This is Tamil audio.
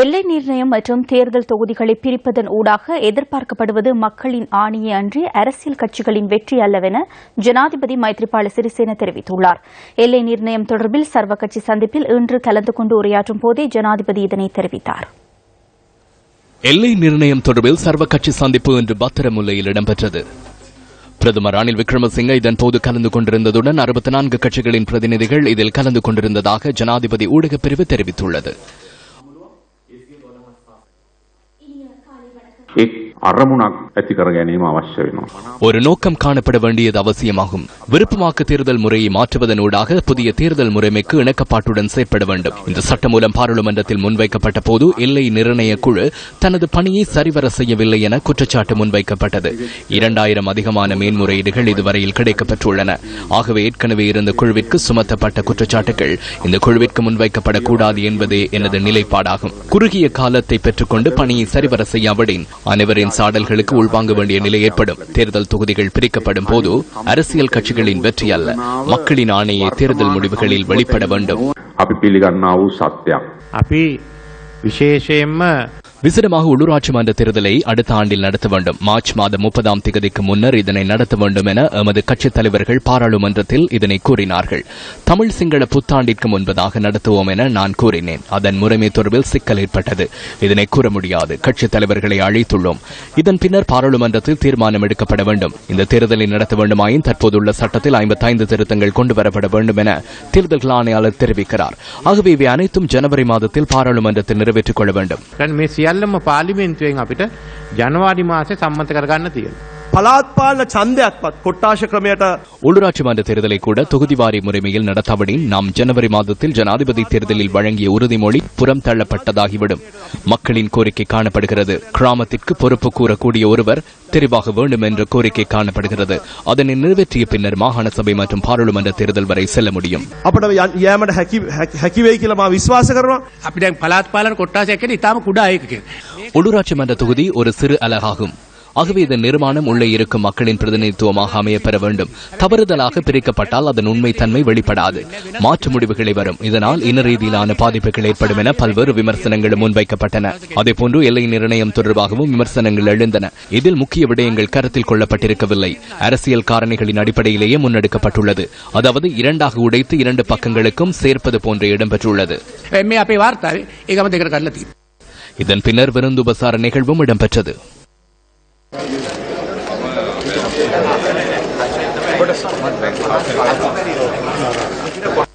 எல்லை நிர்ணயம் மற்றும் தேர்தல் தொகுதிகளை பிரிப்பதன் ஊடாக எதிர்பார்க்கப்படுவது மக்களின் ஆணையே அன்றி அரசியல் கட்சிகளின் வெற்றி அல்லவென ஜனாதிபதி மைத்ரிபால சிறிசேன தெரிவித்துள்ளார். எல்லை நிர்ணயம் தொடர்பில் சர்வ கட்சி சந்திப்பில் இன்று கலந்து கொண்டு உரையாற்றும் போதே ஜனாதிபதி இதனை தெரிவித்தார். எல்லை நிர்ணயம் தொடர்பில் சர்வகட்சி சந்திப்பு இன்று பத்திரமுல்லையில் இடம்பெற்றது. பிரதமர் ரணில் விக்ரமசிங்க இதன்போது கலந்து கொண்டிருந்ததுடன் அறுபத்தி நான்கு கட்சிகளின் பிரதிநிதிகள் இதில் கலந்து கொண்டிருந்ததாக ஜனாதிபதி ஊடகப் பிரிவு தெரிவித்துள்ளது. එක් අරමුණක් ඇති කර ගැනීම අවශ්‍ය වෙනවා. ஒரு நோக்கம் காணப்பட வேண்டியது அவசியமாகும் விருப்பமாக்க தேர்தல் முறையை மாற்றுவதனூடாக புதிய தேர்தல் முறைமைக்கு இணக்கப்பாட்டுடன் செயற்பட வேண்டும் இந்த சட்டம் மூலம் பாராளுமன்றத்தில் முன்வைக்கப்பட்ட போது எல்லை நிர்ணய குழு தனது பணியை சரிவர செய்யவில்லை என குற்றச்சாட்டு முன்வைக்கப்பட்டது இரண்டாயிரம் அதிகமான மேன்முறையீடுகள் இதுவரையில் கிடைக்கப்பெற்றுள்ளன ஆகவே ஏற்கனவே இருந்த குழுவிற்கு சுமத்தப்பட்ட குற்றச்சாட்டுகள் இந்த குழுவிற்கு முன்வைக்கப்படக்கூடாது என்பதே எனது நிலைப்பாடாகும் குறுகிய காலத்தை பெற்றுக்கொண்டு பணியை சரிவர செய்யாவிடின் அனைவரின் சாடல்களுக்கு உள்வாங்க வேண்டிய நிலை ஏற்படும் தேர்தல் தொகுதிகள் பிரிக்கப்படும் போது அரசியல் கட்சிகளின் வெற்றி அல்ல மக்களின் ஆணையை தேர்தல் முடிவுகளில் வெளிப்பட வேண்டும் අපි පිළිගන්නා වූ සත්‍යයක්. අපි විශේෂයෙන්ම விசிடமாக உள்ளூராட்சி மன்ற தேர்தலை அடுத்த ஆண்டில் நடத்த வேண்டும். மார்ச் மாதம் முப்பதாம் திகதிக்கு முன்னர் இதனை நடத்த வேண்டும் என எமது கட்சித் தலைவர்கள் பாராளுமன்றத்தில் இதனை கூறினார்கள். தமிழ் சிங்கள புத்தாண்டிற்கு முன்பதாக நடத்துவோம் என நான் கூறினேன். அதன் முறைமை தொடர்பில் சிக்கல் ஏற்பட்டது. இதனை கூற முடியாது. கட்சித் தலைவர்களை அழைத்துள்ளோம். இதன் பின்னர் பாராளுமன்றத்தில் தீர்மானம் எடுக்கப்பட வேண்டும். இந்த தேர்தலை நடத்த வேண்டுமாயின் தற்போதுள்ள சட்டத்தில் ஐம்பத்தைந்து திருத்தங்கள் கொண்டுவரப்பட வேண்டும் என தேர்தல்கள் ஆணையாளர் தெரிவிக்கிறார். ஆகவே இவை அனைத்தும் ஜனவரி மாதத்தில் பாராளுமன்றத்தில் நிறைவேற்றிக் கொள்ள வேண்டும். සියල්ලම පාලිමේන්තුවෙන් අපිට ජනවාරි මාසේ සම්මත කරගන්න තියෙනවා. පලාත් පාලන ඡන්දයක්වත් කොට්ටාශ ක්‍රමයට உள்ளூராட்சி மன்ற தேர்தலை கூட தொகுதிவாரி முறைமையில் நடத்தாவிடின் நாம் ஜனவரி மாதத்தில் ஜனாதிபதி தேர்தலில் வழங்கிய உறுதிமொழி புறம் தள்ளப்பட்டதாகிவிடும் மக்களின் கோரிக்கை காணப்படுகிறது கிராமத்திற்கு பொறுப்பு கூறக்கூடிய ஒருவர் தெரிவாக வேண்டும் என்ற கோரிக்கை காணப்படுகிறது அதனை நிறைவேற்றிய பின்னர் மாகாண சபை மற்றும் பாராளுமன்ற தேர்தல் வரை செல்ல முடியும் අපට යන්- යෑමට හැකි හැකි- හැකිවෙයි කියලා මා විශ්වාස කරනවා අපි දැන් පලාත් පාලන කොට්ටාසයක් කියන ඉතාම කුඩා ඒකක. உள்ளூராட்சி மன்ற தொகுதி ஒரு சிறு அலகாகும் ஆகவே இதன் நிர்மாணம் உள்ளே இருக்கும் மக்களின் பிரதிநிதித்துவமாக அமையப்பெற வேண்டும். தவறுதலாக பிரிக்கப்பட்டால் அதன் உண்மை தன்மை வெளிப்படாது. மாற்று முடிவுகளை வரும். இதனால் இன ரீதியிலான பாதிப்புகள் ஏற்படும் என பல்வேறு விமர்சனங்களும் முன்வைக்கப்பட்டன. அதேபோன்று எல்லை நிர்ணயம் தொடர்பாகவும் விமர்சனங்கள் எழுந்தன. இதில் முக்கிய விடயங்கள் கருத்தில் கொள்ளப்பட்டிருக்கவில்லை. அரசியல் காரணிகளின் அடிப்படையிலேயே முன்னெடுக்கப்பட்டுள்ளது. அதாவது இரண்டாக உடைத்து இரண்டு பக்கங்களுக்கும் சேர்ப்பது போன்று இடம்பெற்றுள்ளது. இதன் பின்னர் விருந்து உபசார நிகழ்வும் இடம்பெற்றது. But